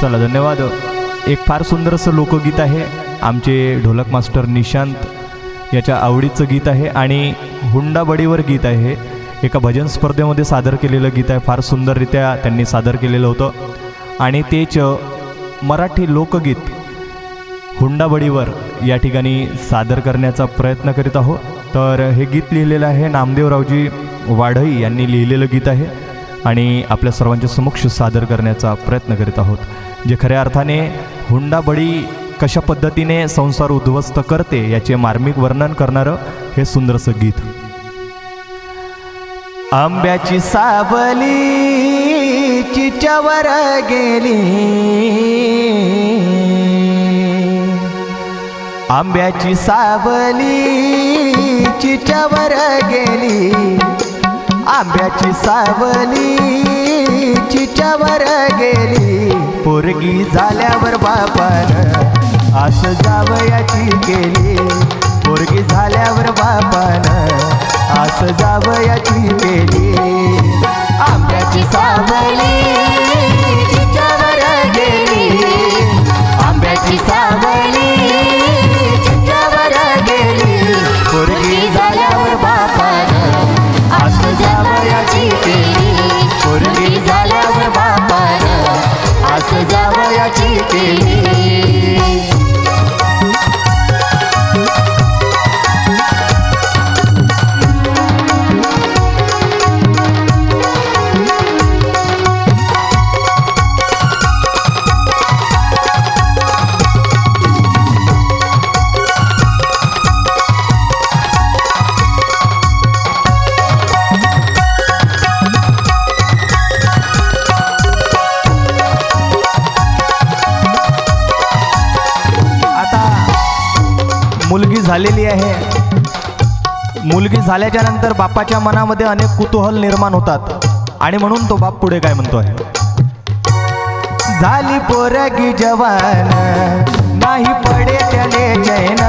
चला धन्यवाद. एक फार सुंदर असं लोकगीत आहे. आमचे ढोलक मास्टर निशांत याच्या आवडीचं गीत आहे आणि हुंडाबडीवर गीत आहे. एका भजन स्पर्धेमध्ये सादर केलेलं गीत आहे. फार सुंदररित्या त्यांनी सादर केलेलं होतं. आणि तेच मराठी लोकगीत हुंडाबडीवर या ठिकाणी सादर करण्याचा प्रयत्न करीत आहोत. तर हे गीत लिहिलेलं आहे नामदेवरावजी वाढई यांनी लिहिलेलं गीत आहे आणि आपल्या सर्वांच्या समक्ष सादर करण्याचा प्रयत्न करीत आहोत. जे खऱ्या अर्थाने हुंडाबळी कशा पद्धतीने संसार उद्ध्वस्त करते याचे मार्मिक वर्णन करणारं हे सुंदरसं गीत. आंब्याची सावली चिच्यावर गेली. आंब्याची सावली चिच्यावर गेली. आंब्याची सावली चिच्यावर गेली. पोरगी झाल्यावर बापानं आस जावयाची केली. पोरगी झाल्यावर बापानं आस जावयाची मुलगी झालेली आहे. मुलगी झाल्याच्यानंतर बापाच्या मनामध्ये अनेक कुतूहल निर्माण होतात. आणि म्हणून तो बाप पुढे काय म्हणतो आहे झाली पोरगी जवान नाही पडे त्याने चैन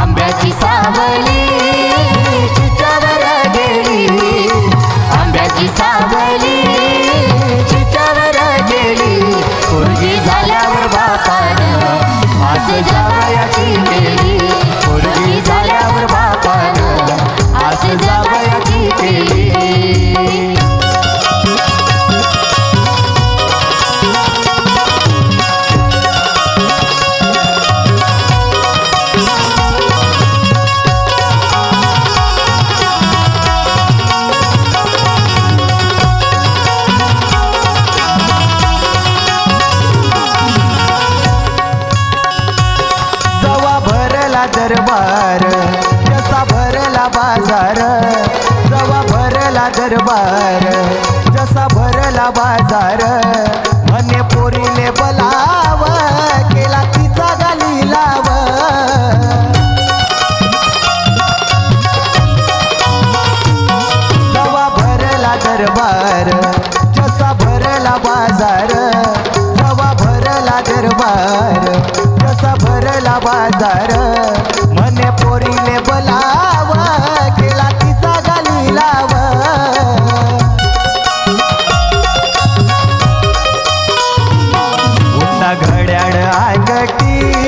आंब्याची सावली चितावर गेली. आंब्याची सावली चितावर गेली. झाल्यावर बापान आस दरबार जसा भरला बाजार जवा भरला दरबार जसा भरला बाजार म्हणे पोरीले बलाव केला तिचा गाली लाव. जवा भरला दरबार जसा भरला बाजार जवा भरला दरबार जसा भरला बाजार. பாட்டி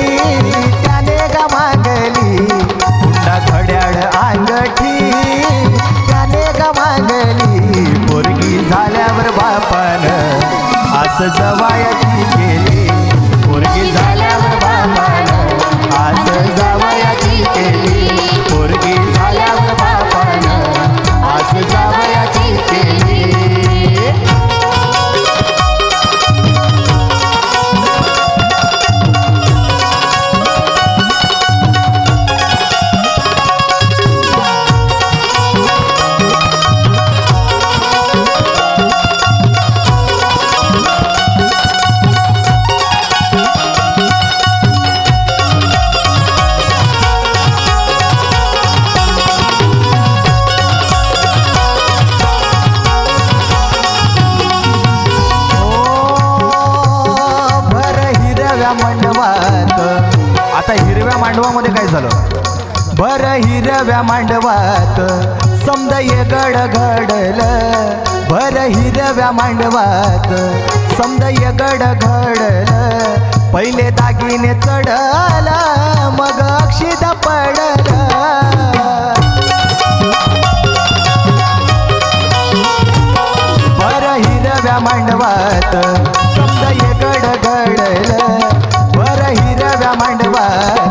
झालं? बर हिरव्या मांडवात समदये गड घडल बर हिरव्या मांडवात समदये गड घडल पहिले दागिने चढल मग अक्षित पडलं. बर हिरव्या मांडवात समदये गड घडल बर हिरव्या मांडवात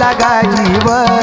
लागा जीवन.